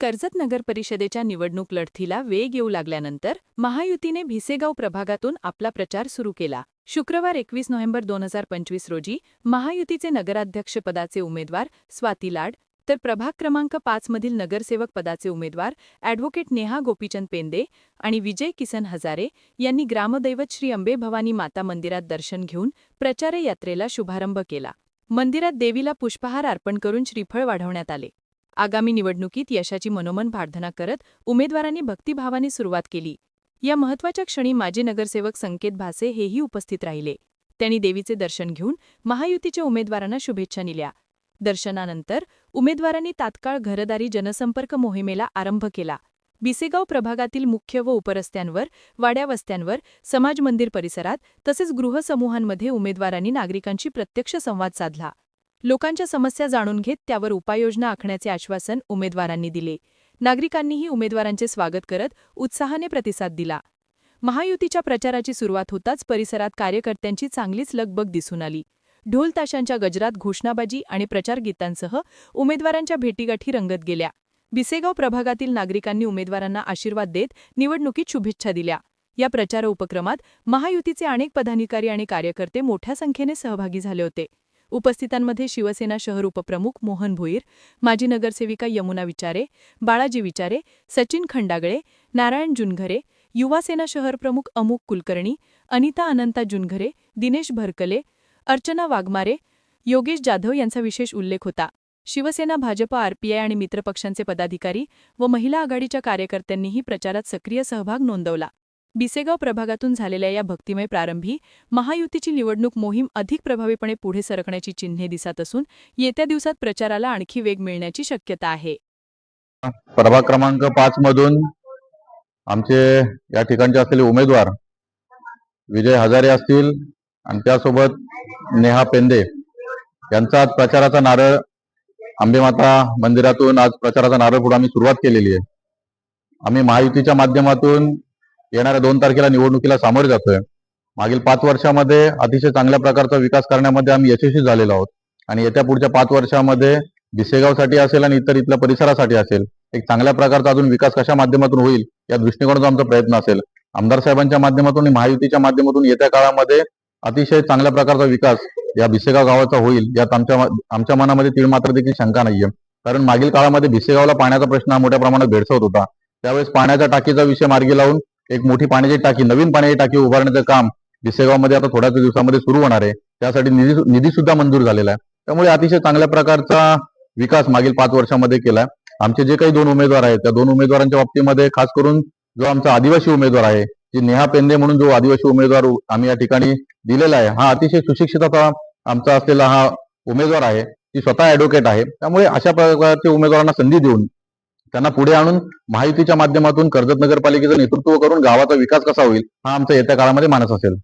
कर्जत नगर परिषदेच्या निवडणूक लढतीला वेग येऊ लागल्यानंतर महायुतीने भिसेगाव प्रभागातून आपला प्रचार सुरू केला. शुक्रवार एकवीस नोव्हेंबर दोन हजार पंचवीस रोजी महायुतीचे नगराध्यक्षपदाचे उमेदवार स्वाती लाड तर प्रभाग क्रमांक पाचमधील नगरसेवक पदाचे उमेदवार ॲडव्होकेट नेहा गोपीचंद पेंदे आणि विजय किसन हजारे यांनी ग्रामदैवत श्री अंबे भवानी माता मंदिरात दर्शन घेऊन प्रचार यात्रेला शुभारंभ केला. मंदिरात देवीला पुष्पहार अर्पण करून श्रीफळ वाढवण्यात आले. आगामी निवडणुकीत यशाची मनोमन प्रार्थना करत उमेदवारांनी भक्तिभावाने सुरुवात केली. या महत्त्वाच्या क्षणी माजी नगरसेवक संकेत भासे हेही उपस्थित राहिले. त्यांनी देवीचे दर्शन घेऊन महायुतीच्या उमेदवारांना शुभेच्छा दिल्या. दर्शनानंतर उमेदवारांनी तात्काळ घरदारी जनसंपर्क मोहिमेला आरंभ केला. बिसेगाव प्रभागातील मुख्य व उपरस्त्यांवर वाड्या वस्त्यांवर समाज मंदिर परिसरात तसेच गृहसमूहांमध्ये उमेदवारांनी नागरिकांशी प्रत्यक्ष संवाद साधला. लोकांच्या समस्या जाणून घेत त्यावर उपाययोजना आखण्याचे आश्वासन उमेदवारांनी दिले. नागरिकांनीही उमेदवारांचे स्वागत करत उत्साहाने प्रतिसाद दिला. महायुतीच्या प्रचाराची सुरुवात होताच परिसरात कार्यकर्त्यांची चांगलीच लगबग दिसून आली. ढोल ताशांच्या गजरात घोषणाबाजी आणि प्रचारगीतांसह उमेदवारांच्या भेटीगाठी रंगत गेल्या. बिसेगाव प्रभागातील नागरिकांनी उमेदवारांना आशीर्वाद देत निवडणुकीत शुभेच्छा दिल्या. या प्रचार उपक्रमात महायुतीचे अनेक पदाधिकारी आणि कार्यकर्ते मोठ्या संख्येने सहभागी झाले होते. उपस्थितांमध्ये शिवसेना शहर उपप्रमुख मोहन भोईर माजी नगरसेविका यमुना विचारे बाळाजी विचारे सचिन खंडागळे नारायण जुनघरे युवासेना शहर प्रमुख अमुक कुलकर्णी अनिता अनंता जुनघरे दिनेश भरकले अर्चना वाघमारे योगेश जाधव यांचा विशेष उल्लेख होता. शिवसेना भाजप आरपीआय आणि मित्रपक्षांचे पदाधिकारी व महिला आघाडीच्या कार्यकर्त्यांनीही प्रचारात सक्रिय सहभाग नोंदवला. बिसेगाव प्रभागातून झालेल्या या भक्तिमय प्रारंभी महायुतीची निवडणूक मोहीम अधिक प्रभावीपणे पुढे सरकण्याची चिन्हे दिसत असून येत्या दिवसात प्रचाराला आणखी वेग मिळण्याची शक्यता आहे. प्रभाग क्रमांक पाच मधून आमचे या ठिकाणचे असलेले उमेदवार विजय हजारे असतील आणि त्यासोबत नेहा पेंदे यांचा आज प्रचाराचा नारळ आंबेमाता मंदिरातून आज प्रचाराचा नारळ पुढे आम्ही सुरुवात केलेली आहे. आम्ही महायुतीच्या माध्यमातून येणाऱ्या दोन तारखेला निवडणुकीला सामोरे जातोय. मागील पाच वर्षामध्ये अतिशय चांगल्या प्रकारचा विकास करण्यामध्ये आम्ही यशस्वी झालेलो आहोत. आणि येत्या पुढच्या पाच वर्षामध्ये भिसेगावसाठी असेल आणि इतर इथल्या परिसरासाठी असेल एक चांगल्या प्रकारचा अजून विकास कशा माध्यमातून होईल या दृष्टिकोनाचा आमचा प्रयत्न असेल. आमदार साहेबांच्या माध्यमातून आणि महायुतीच्या माध्यमातून येत्या काळामध्ये अतिशय चांगल्या प्रकारचा विकास या भिसेगाव गावाचा होईल यात आमच्या आमच्या मनामध्ये तीळ मात्र देखील शंका नाहीये. कारण मागील काळामध्ये भिसेगावला पाण्याचा प्रश्न हा मोठ्या प्रमाणात भेडसवत होता. त्यावेळेस पाण्याच्या टाकीचा विषय मार्गी लावून एक मोठी पाण्याची टाकी नवीन पाण्याची टाकी उभारण्याचं काम भिसेगावमध्ये आता थोड्याच दिवसामध्ये सुरू होणार आहे. त्यासाठी निधी निधी सुद्धा मंजूर झालेला आहे. त्यामुळे अतिशय चांगल्या प्रकारचा विकास मागील पाच वर्षामध्ये केला आमचे जे काही दोन उमेदवार आहेत त्या दोन उमेदवारांच्या बाबतीमध्ये खास करून जो आमचा आदिवासी उमेदवार आहे जी नेहा पेंदे म्हणून जो आदिवासी उमेदवार आम्ही या ठिकाणी दिलेला आहे हा अतिशय सुशिक्षित आमचा असलेला हा उमेदवार आहे. ती स्वतः ऍडव्होकेट आहे. त्यामुळे अशा प्रकारच्या उमेदवारांना संधी देऊन त्यांना पुढे आणून महायुतीच्या माध्यमातून कर्जत नगरपालिकेचं नेतृत्व करून गावाचा विकास कसा होईल हा आमचा येत्या काळामध्ये मानस असेल.